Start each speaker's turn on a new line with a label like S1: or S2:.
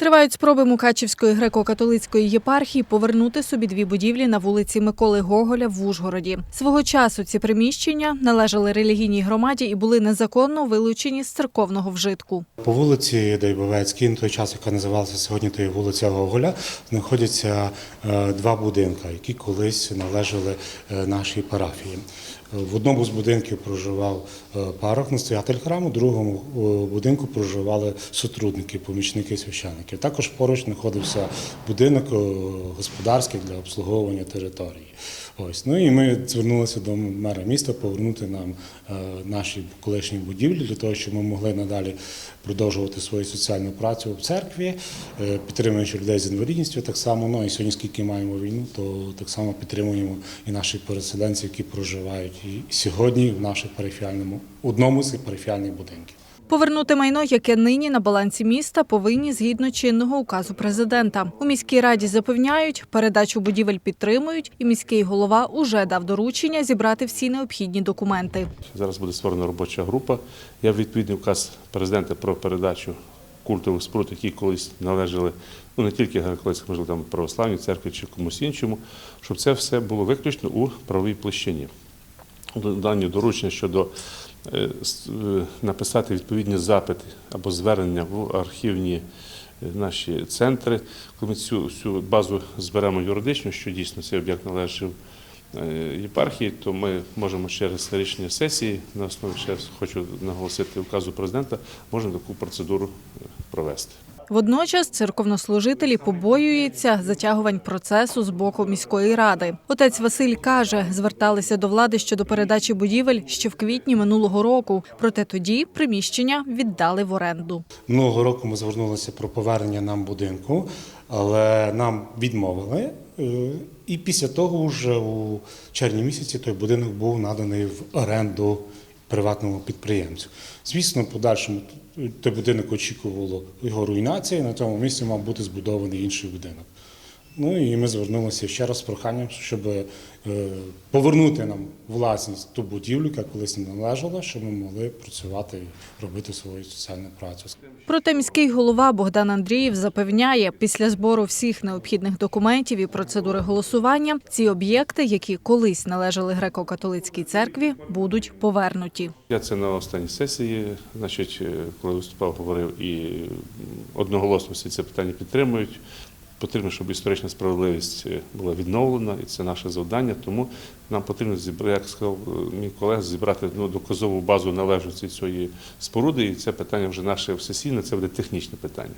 S1: Тривають спроби Мукачівської греко-католицької єпархії повернути собі дві будівлі на вулиці Миколи Гоголя в Ужгороді. Свого часу ці приміщення належали релігійній громаді і були незаконно вилучені з церковного вжитку.
S2: По вулиці Дейбовецькій, на той час, яка називалася сьогодні тою вулиця Гоголя, знаходяться е, два будинки, які колись належали е, нашій парафії. В одному з будинків проживав е, парох, настоятель храму, в другому будинку проживали сотрудники, помічники священників. Також поруч знаходився будинок е, господарський для обслуговування території. Ось ну і ми звернулися до мера міста повернути нам е, наші колишні будівлі для того, щоб ми могли надалі продовжувати свою соціальну працю в церкві, е, підтримуючи людей з інвалідністю. Так само ну і сьогодні, скільки маємо війну, то так само підтримуємо і наших переселенців, які проживають і сьогодні в нашому парафіальному одному з парафіальних будинків.
S1: Повернути майно, яке нині на балансі міста, повинні згідно чинного указу президента. У міській раді запевняють, передачу будівель підтримують, і міський голова уже дав доручення зібрати всі необхідні документи.
S3: Зараз буде створена робоча група. Я відповідний указ президента про передачу культових споруд, які колись належали ну не тільки греко-католицькій, можливо, там православній церкві чи комусь іншому, щоб це все було виключно у правовій площині. Дані доручення щодо е, е, написати відповідні запити або звернення в архівні е, наші центри, коли ми цю всю базу зберемо юридично, що дійсно цей об'єкт належав єпархії, то ми можемо через рішення сесії, на основі ще хочу наголосити указу президента, можемо таку процедуру провести.
S1: Водночас церковнослужителі побоюються затягувань процесу з боку міської ради. Отець Василь каже, зверталися до влади щодо передачі будівель ще в квітні минулого року. Проте тоді приміщення віддали в оренду.
S2: Минулого року ми звернулися про повернення нам будинку, але нам відмовили. Е, І після того, вже у червні місяці, той будинок був наданий в оренду приватному підприємцю. Звісно, подальшому той будинок очікувало його руйнації. На тому місці мав бути збудований інший будинок. Ну і ми звернулися ще раз з проханням, щоб е, повернути нам власність ту будівлю, яка колись нам належала, щоб ми могли працювати і робити свою соціальну працю.
S1: Проте міський голова Богдан Андрієв запевняє, після збору всіх необхідних документів і процедури голосування ці об'єкти, які колись належали греко-католицькій церкві, будуть повернуті.
S3: Я це на останній сесії, значить, е, коли виступав, говорив і одноголосно всі це питання підтримують. Потрібно, щоб історична справедливість е, була відновлена, і це наше завдання. Тому нам потрібно як сказав е, мій колега, зібрати ну, доказову базу належності цієї споруди. І це питання вже наше сесійне, це буде технічне питання.